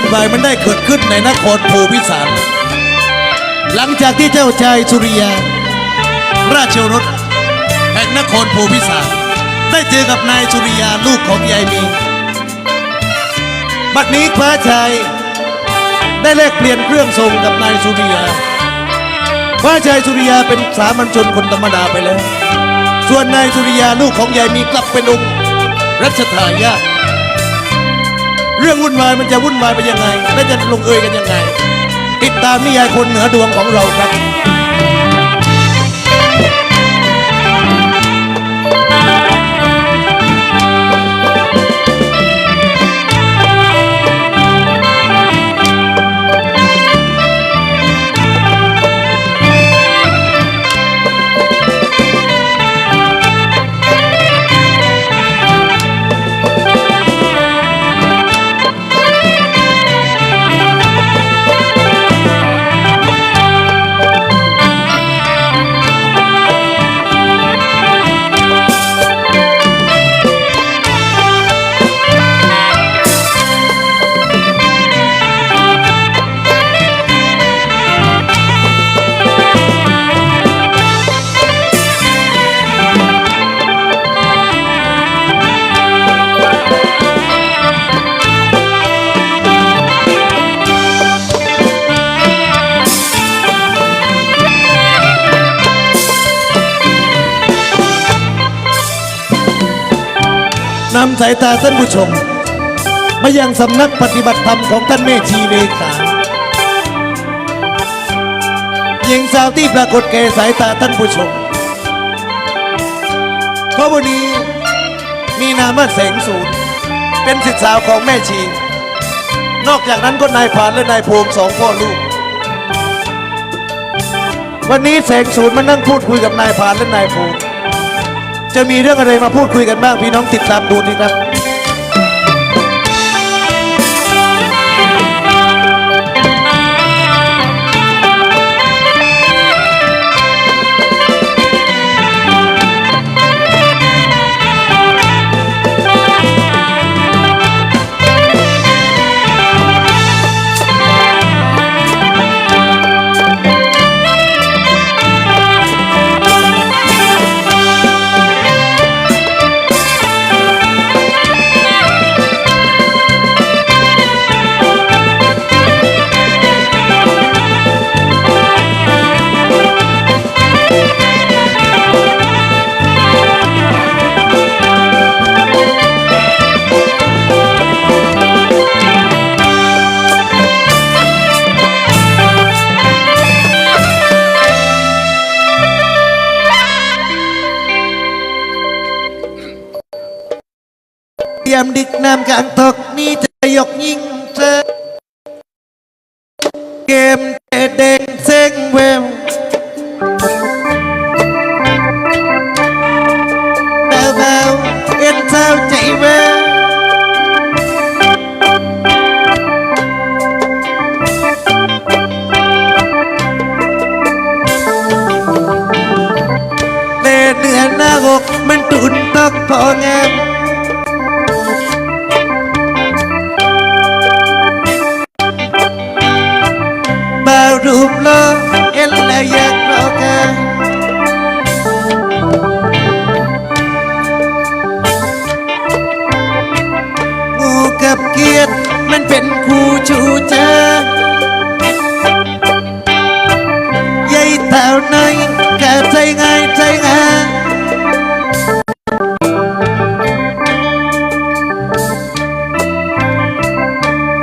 วุ่นวายมันได้เกิดขึ้นในนครโพพิสาร หลังจากที่เจ้าชายสุริยา ราชรสแห่งนครโพพิสาร ได้เจอกับนายสุริยาลูกของยายมี บัดนี้พระชายได้แลกเปลี่ยนเครื่องทรงกับนายสุริยาพระชายสุริยาเป็นสามัญชนคนธรรมดาไปแล้ว ส่วนนายสุริยาลูกของยายมีกลับเป็นองค์รัชทายาท เรื่องวุ่นวายมันจะวุ่นวายไปยังไง และจะลงเอยกันยังไง ติดตามนิยายคนเหนือดวงของเราครับ นำสายตาท่านผู้ชม มายังสำนักปฏิบัติธรรมของท่านเมธีเลขาหญิงสาวที่ปรากฏแก่สายตาท่านผู้ชมเพราะวันนี้มีนามว่าแสงสูนเป็นสิทธิสาวของแม่ชี นอกจากนั้นก็นายพรานและนายภูมิสองพ่อลูก วันนี้แสงสูนมานั่งพูดคุยกับนายพรานและนายภูมิ จะมีเรื่องอะไรมาพูดคุยกันบ้างพี่น้องติดตามดูนี่ครับ ยามดึกน้ำกลางตกนี่จะยกยิงเธอเกมเตะเเกียรติมันเป็นคู่ชูเจอยายแถวไหน้อยกใจง่ายใจง่าย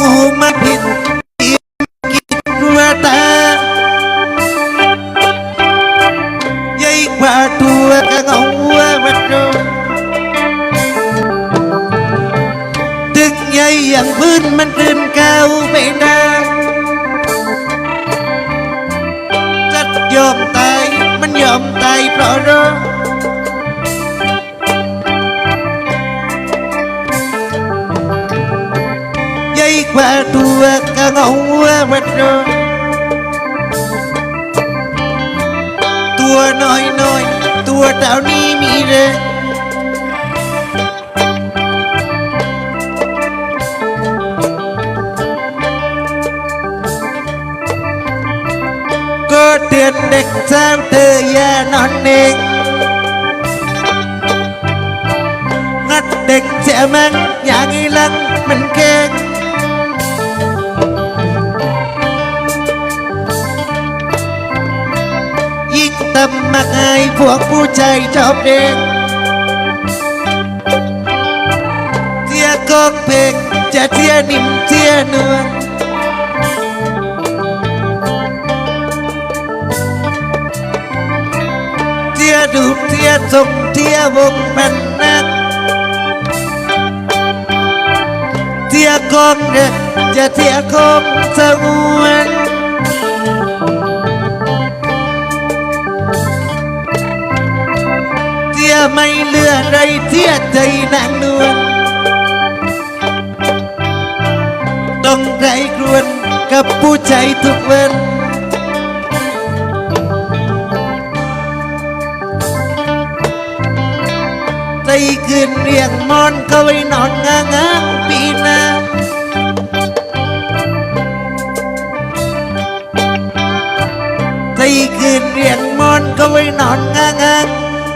งูมาผิด রে có tiền định xem từ nhiên non định ngắt định sẽ mang nhà nghi lăng mình khen. ตำมักอายพวกผู้ใจชอบเด็กเทียกองเพลงจะเทียนิ่มเทียนวลเทียดูเทียทรงเทียวงเป็นนักเทียกองเด็กจะเทียคงสงวน ไม่เลือไรเทียใจนางนวลต้องไรกรวนกับผู้ใจทุกวันใจคืนเรียงมอนก็ไว้นอนงางางปีนาใจคืนเรียงมอนก็ไว้นอนงางาง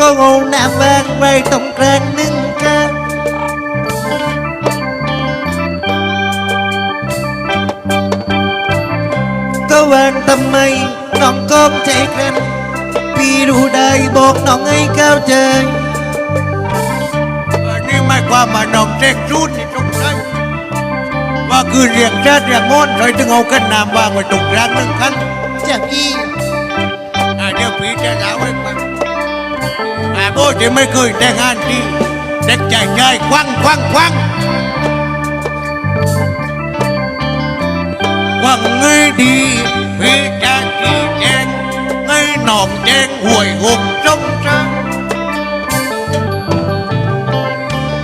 ก็งงน้ำวางไว้ตรงกลางหนึ่งกันก็วางทำไมน้องก้มใจกันพี่รู้ได้บอกน้องให้เข้าใจนี่ไม่ความมาน้องเจ๊กรูดนี่ตรงไหนว่าคือเรียงชาติเรียงมอนเลยถึงเอากันน้ำวางไว้ตรงกลางหนึ่งคันจ้ะพี่อ่ จะไม่เคยแต่งงานที่เด็กใจใจควังควังควังควังไงดีพี่จะชี้แจงไงหนองแจงหวยหกจงจัง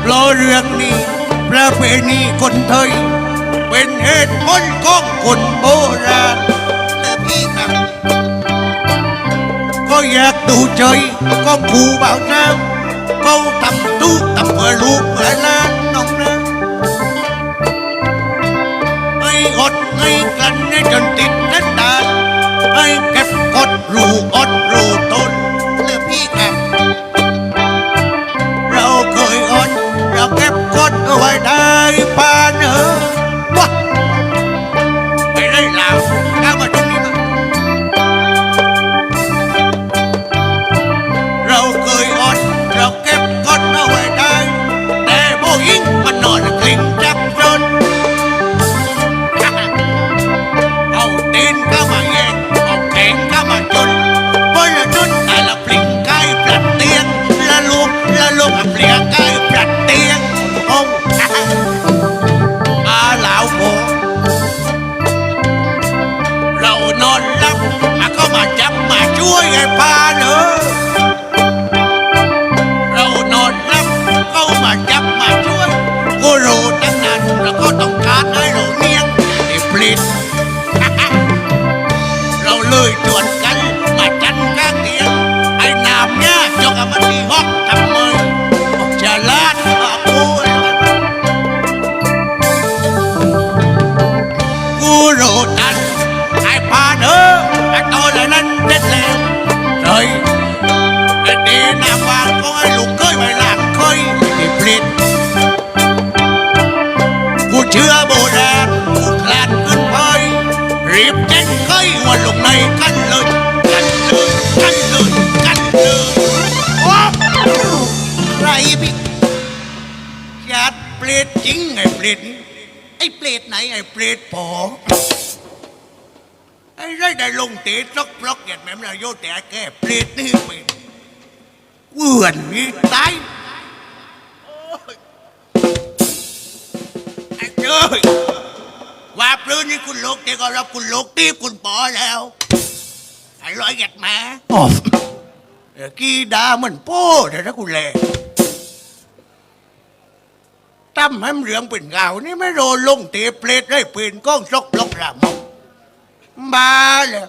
เพราะเรื่องนี้ประเพณีคนไทยเป็นเหตุผลของคนโบราณ ก็อยากดูใจก็ครูบ่าวเจ้าเขาทำทุกท ปรีบเจ๊งเคยวันลงในกันเลยกันเลยกันเลยกันเลยโอ๊ะไรพี่จัดเปรตจริงไอ้เปรตไอ้เปรตไหนไอ้เปรตปอ ไอ้ไรได้ลงเตะซอกปลอกเหยียดแม่มนายโยแต่แก่เปรตนี่เป็นเวือนนี่ตายไอ้เจ้ยว่าปลื้นนี่คุณลูกเด็กก็รับคุณลูกตีบคุณปอแล้วไอ้ร้อยหยัดแม่ออเดี๋ยวกี้ดาเหมือนโป้เดี๋ยวถ้าคุณแลตั้มให้มันเหลืองเป็นเงานี่ไม่โดนลงเตะเปรตได้ปืนก้องซกลกรามง บ้าเลย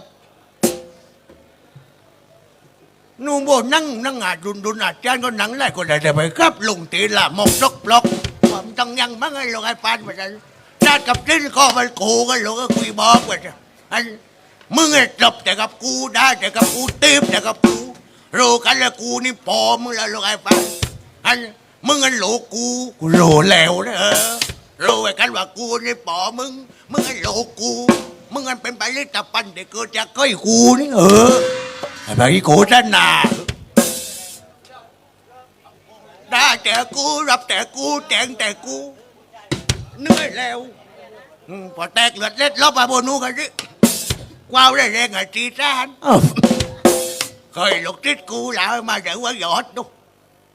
นูโบนั่งนั่งอาดุนดุนอาจารย์ก็นั่งไล่ก็ได้แต่ไปครับลงตะละมกซกปลอกผมต้องยังมั้งไอ้ลูกไอ้ปานมาดันชาติกับจิ้นก็มันกูกันลูกก็คุยบอกว่าจะอันมึงไอ้จบแต่กับกูได้แต่กับกูตีบแต่กับกูรู้กันแล้วกูนี่ปอมึงแล้วลูกไอ้ปันอันมึงอันโหลกูกูโหลแล้วนะเออรู้ไว้กันว่ากูนี่ปอมึงมึงไอันโหลกู มึงอันเป็นไปลิตาปันเด็กเกิดจากก้อยกูนี่เออไอ้ไปกูจะหนาได้แต่กูรับแต่กูแจงแต่กูเหนื่อยแล้วอืมพอแตกเลือดเล็ดลบมาบนนู้นกันดิกว้าวได้แรงไอ้จีจานอ้าวเคยลูกติดกูแล้วมาเดี๋ยวว่าหยอดดู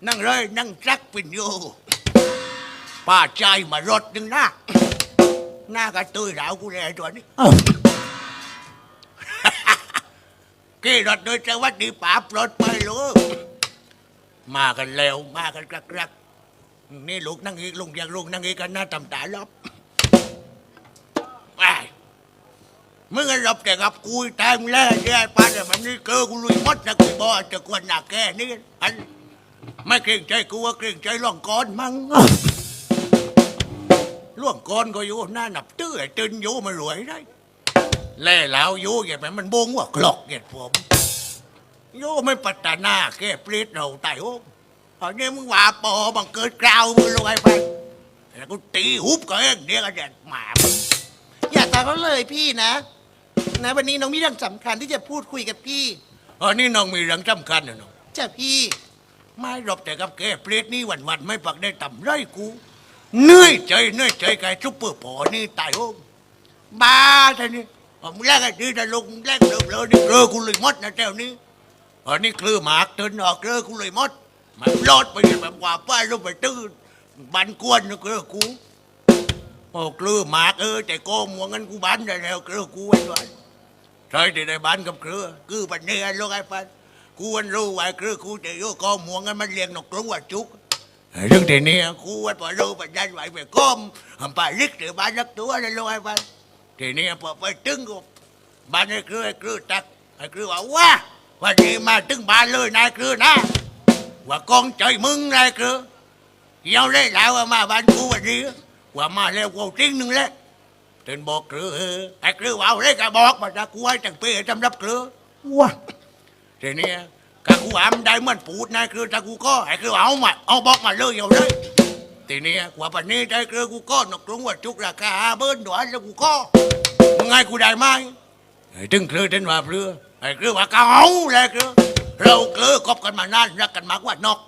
นั่งเลยนั่งจักปินอยู่ป้าใจมารถหนึ่งนะ หน้ากระตุยแล้วกูเลยตัวนี้อ้าวกี่รถโดยจะวัดดีป่าปลดไปลูกมากันเร็วมากันกระกรักนี่ลูกนั่งอีกลุงอยากลุงนั่งอีกกันหน้าตำตาลบไปมึงก็รับแต่กับกูแทงแล้วแย่ป้าเนี่ยมันนี่เกอกูลุยมดนะกูบอกจะกวนหนักแก่นี่อันไม่เกรงใจกูว่าเกรงใจล่องก้อนมั้งอ้าว ล่วงก้อนก็อยู่หน้าหนับตื้อไอ้ตื่นอยู่มารวยได้ แล่แล้วอยู่อย่างนั้นมันบงว่ากลอกเหยียผมโยไม่ปัตนาแก้ปลีดเราไต่โอ้ตอนนี้มึงว่าปอบังเกิดกราวมึงลงไปไปแล้วกูตีหุบก็เองเดียวกันแดดหมามึงอย่าตามเขาเลยพี่นะ นะวันนี้น้องมีเรื่องสำคัญที่จะพูดคุยกับพี่อันนี้น้องมีเรื่องสำคัญนะน้อง จ้ะพี่ ไม่รบแต่กับแก้ปลีดนี่วันวันๆไม่ปักได้ต่ำไรกู เหนื่อยใจเหนื่อยใจไก่ซุปเปอร์พอนี่ตายโอ้บ้าท่านี่ผมแรกไอ้ดีแต่ลงแรกเดิมเลยนี่เกลือกูเลยหมดนะแถวนี้อันนี้คลือหมากเดินออกเกลือกูเลยหมดมันรอดไปแบบว่าป้ายลงไปตื้นบันกวนนะเกลือกูโอ้เกลือหมากเออแต่โกงหัวงั้นกูบันได้แล้วเกลือกูไว้ด้วยใช่ที่ได้บันกับเกลือคือปันเนี่ยลูกไอ้ปันกูวันรู้ไว้เกลือกูจะโยกอหัวงั้นมันเลี้ยงนกกรงว่าจุก ไอ้เกลือว่าว้าวันนี้มาถึงบ้านเลยนายคือนะว่ากองใจมึงนายคือเกี่ยวเลยแล้วว่ามาบ้านกูวันนี้ว่ามาแล้วกูจริงหนึ่งแล้วเตือนบอกคือ เออไอ้าเอาเลยก็บอกมาจะกูให้จังเป้จำรับคือว้าทีนี้กะกูอามได้เหมือนปูดนายคือถ้ากูก็ไอ้คือเอามาเอาบอกมาเลยเอาเลยทีนี้ว่าปันนี้ได้คือกูก็นกกรุงว่าจุกราคาเบิ้ลดวนแล้วกูก็มึงไงกูได้ไหมไอ้ตึงเครือเต้นว่าเรือไอ้เครือว่าเกาและเครือเราเครือคบกันมานานรักกันมากว่านก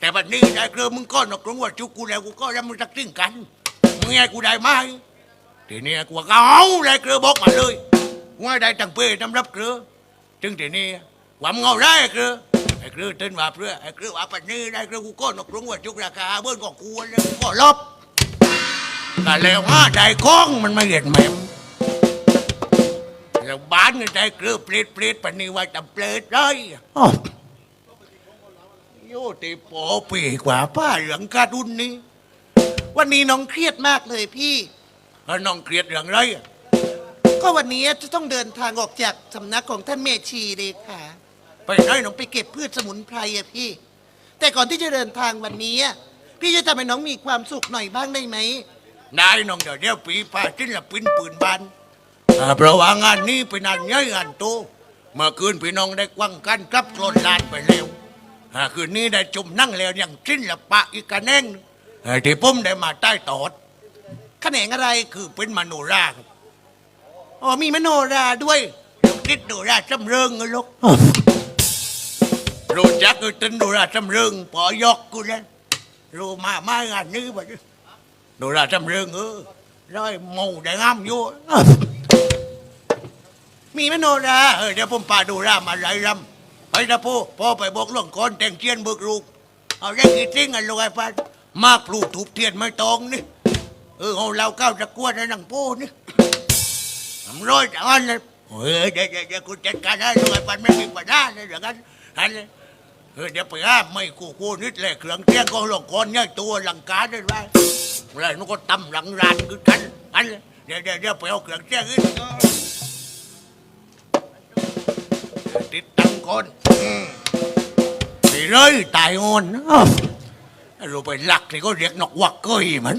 แต่วันนี้ไอ้เครือมึงก็นกกรงว่าจุกกูแล้วกูก็แล้วมึงจะติ้งกันมึงไงกูได้ไหมทีนี้กูว่าเกาและเครือบอกมาเลยว่าได้ตังเป้ทำรับเครือถึงทีนี้ ว่ามึงเอาได้เครือไอ้เครือเต้นว่าเรือไอ้เครือว่าปันนี้ได้เครือกูก็นกกรงว่าจุกราคาเบิ้ลก็กูแล้วกูก็ลบแต่แล้วว่าได้กล้องมันไม่เห็นแหม่มแล้วบ้านนี่ได้เกลือเปรตเปรตปานนี้ว่าจะเปรตเลยอ้าวโยติโปปีกว่าป้าเหลืองกาดุนนี่วันนี้น้องเครียดมากเลยพี่แล้วน้องเครียดอย่างไรอะก็วันนี้จะต้องเดินทางออกจากสำนักของท่านเมชีเลยค่ะ ไปไหนน้องไปเก็บพืชสมุนไพรอะพี่ แต่ก่อนที่จะเดินทางวันนี้อะพี่จะทำให้น้องมีความสุขหน่อยบ้างได้ไหม นายน้องเดี๋ยวเดี๋ยวปีป้าจิ้นละปินปืนบานอ่าเพราะว่างานนี้เป็นงานใหญ่งานโตเมื่อคืนพี่น้องได้กวังกันกลับโกลนลานไปแล้วอ่าคืนนี้ได้จุ่มนั่งแล้วอย่างจิ้นละปะอีกกระแน่งไอ้ที่ผมได้มาใต้ตอดแขนงอะไรคือเป็นมโนราครับอ๋อมีมโนราด้วยลูกคิดดูราจำเริงเงลูกอ้าว รู้จักกูตึนดูราจำเริงปอยกกูแล้วรู้มามางานนี้บ่ดดูราจำเริงเออร้อยหมูได้งามอยู่ มีมโนราเออเดี๋ยวผมพาดูรามาไล่รำไปนะพ่อพ่อไปบอกหลวงก่อนแต่งเทียนเบิกลูกเอาได้กี่ทิ้งกันลูกไอ้พันมากปลูกถูกเทียนไม่ตองนี่เออเอาเราก้าวจะกวนในหนังโป้นี่ทำร้อยจังอันเลยเออเดี๋ยวเดี๋ยวเดี๋ยวกูจัดการให้ลูกไอ้พันไม่มีปัญหาเลยเดี๋ยวกันอันเลย เออเดี๋ยวไปห้ามไม่กูกูนิดแหละเครื่องเที่ยงก็หลงคนเนี่ยตัวหลังการได้ไหมอะไรมันก็ตำหลังรานคือกันอันเดี๋ยวเดี๋ยวเดี๋ยวไปเอาเครื่องเที่ยงอีกติดตั้งก่อนไปเลยตายงอนเราไปหลักนี่ก็เรียกนกวักเกยมัน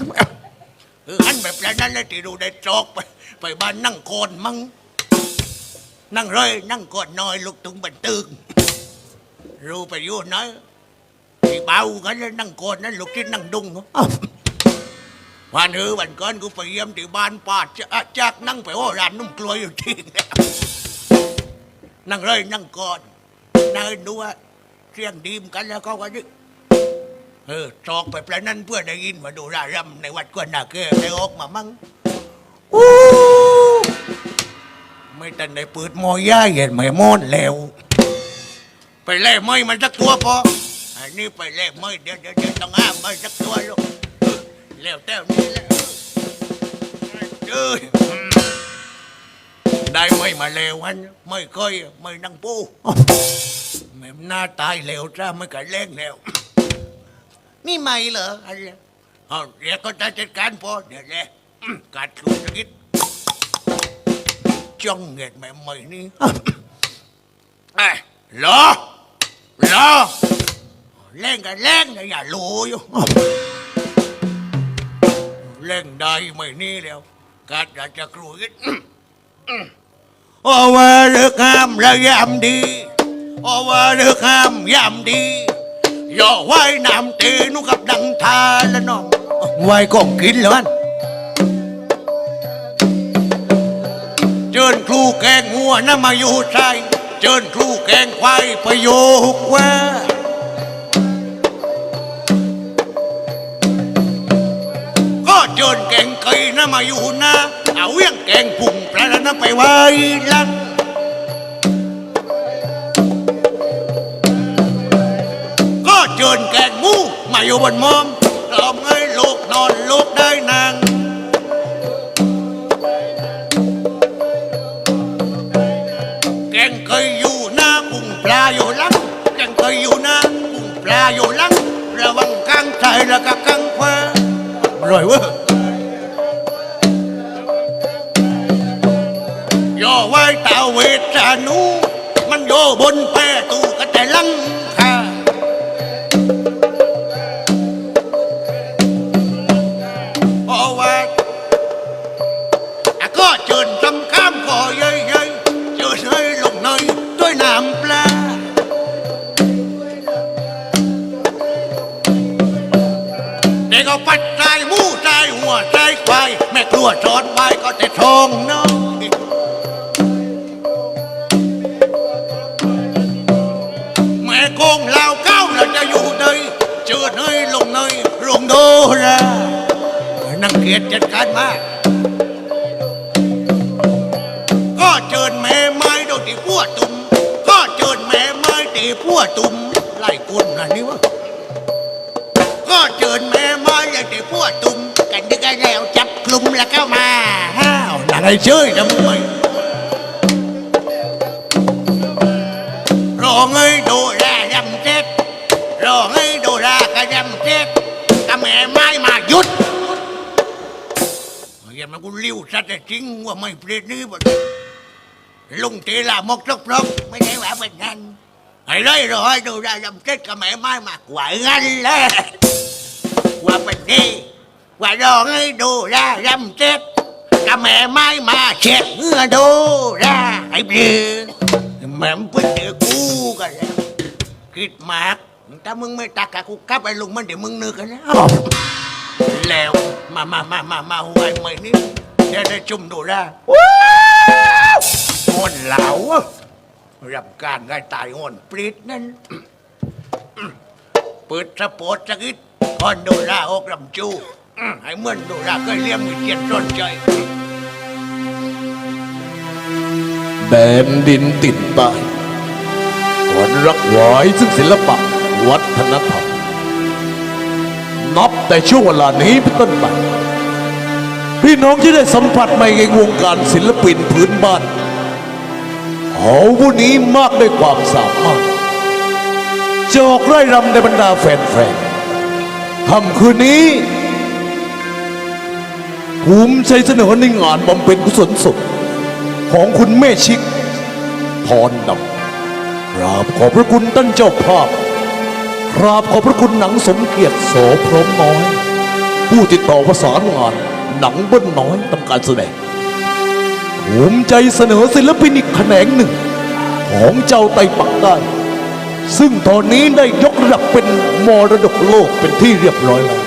เอออันแบบนั้นเลยที่ดูได้จอกไปไปบ้านนั่งโคนมั้งนั่งเลยนั่งก่อนนอยลูกตุงบันตึง รู้ไปอยู่ไหนที่เบากันแล้วนั่งโกนนั่นลูกที่นั่งดุงอ้าววันเออวันก่อนกูไปเยี่ยมที่บ้านป้าจะจากนั่งไปโอ้ร้านนุ่มกลวยอยู่ที่นั่งเลยนั่งก่อนนั่งดูว่าเสียงดีมกันแล้วเขาก็นึกเออจอกไปประนั้นเพื่อได้ยินว่าดูรารำในวัดกวนนาเกได้ออกมามั่งอู้ไม่ตันได้เปิดหมอย่าเห็นไม่มอนแล้ว ไปเล่ไม่มันสักตัวพออันนี้ไปเล่ไม่เดี๋ยวเดี๋ยวเดี๋ยวต้องห้ามไม่สักตัวลูกเออแล้วแต่นี้แหละเอ้ยอืมได้ไม่มาเลววันไม่เคยไม่นั่งปูแม่มหน้าตายเลวจ้าไม่กันเล่งแล้วนี่ไม่เหรออะไรเอาเดี๋ยวก็จะจัดการพอเดี๋ยวแหละการครูสักนิดจ้องเงียดแม่ไม่นี่เอ้ รอรอเล่นกันเล่นนะอย่าโลอยู่เล่นได้ไม่นี่แล้วการอยากจะครูอีกโอว่าเลือกงามและยามดีโอว่าเลือกงามยามดีย่อไว้น้ำตีนุกับดังทาแล้วน้องไว้ก็กินแล้วมันเจิญครูแกงหัวน้ำมาอยู่ใจ เจิญครูแกงควายประโยคว่าก็เจิญแกงไก่น้ำมาอยู่นะเอาเวียงแกงปุ่งปลาแล้วน้ำไปไว้ลังก็เจิญแกงมูมาอยู่บนมอมรอมไงลูกนอนลูกได้นาง อยู่หลังยังเคยอยู่หน้าปุ่งปลาอยู่หลังระวังกลางใจแล้วก็กลางขวาอร่อยเว้ยย่อไว้ตาเวทานูมันโยบนแพตูกระแต่ลังคา วชอนไว้ก็แต่ทองน้องแม่โกงลาวเก้าเราจะอยู่ในเจิญให้ลงในลงโดรานังเกียรติจัดการมาก ก็เจิญแม่ไม้โดยที่พัวตุ่มก็เจิญแม่ไม้ตีพัวตุ่มไล่กุนนะนี่วะก็เจิญแม่ไม้เลยตีพัวตุ่มกันดึกกันแล้ว จับกลุ่มแล้วเข้ามาห้าวอะไรเชยทำไมรอไงโดรายำเจ็ดรอไงโดรากระยำเจ็ดกะแม่ไม้มาหยุดเห็นมันกูลิ้ ว่าไม่เปลี่ยนนี้บ่ลุงเตลามกจกปลองไอ้ไรรอให้ดูแลรำเจ็ดกับแม่ไม้มาเช็ดเงื่อดูได้ไอ้เบือแม่งเพิ่งเจอกูกันแล้วคิดมากถ้ามึงไม่ตักกับกูกลับไปลุงมันเดี๋ยวมึงนึกกันแล้วแล้วมามามามามาหวไอ้ไม่นี่เดี๋ยวได้จุ่มดูนะว้าวงอนเหลารับการง่ายตายงอนปรีดนั่นเปิดสปอร์ตสักนิดก่อนดูราออกลำจู อื้อให้เหมือนดูราเคยเลี้ยงมีเกียรติต้นใจแผ่นดินติดป้ายควรรักไว้ซึ่งศิลปะวัฒนธรรม นับแต่ช่วงเวลานี้เป็นต้นไป พี่น้องจะได้สัมผัสใหม่ในวงการศิลปินพื้นบ้านเขาผู้นี้มากด้วยความสามารถจออกไร่รำในบรรดาแฟนๆค่ำคืนนี้ ภูมิใจเสนอในงานบำเพ็ญกุศลศพของคุณแม่ชิก พรนำกราบขอบพระคุณท่านเจ้าภาพกราบขอบพระคุณหนังสมเกียรติโสพรหมน้อย ผู้ติดต่อประสานงานหนังเบิ้ลน้อยทำการแสดงภูมิใจเสนอศิลปินอีกแขนงหนึ่ง ของเจ้าไตปักใต้ซึ่งตอนนี้ได้ยกระดับเป็นมรดกโลกเป็นที่เรียบร้อยแล้ว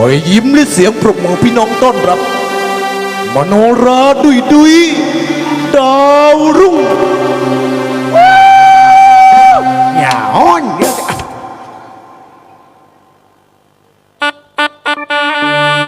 อยยิ้มและเสียงปรบมือพี่น้องต้อนรับ มโนราดุยดุยดาวรุ่งเย่าอัน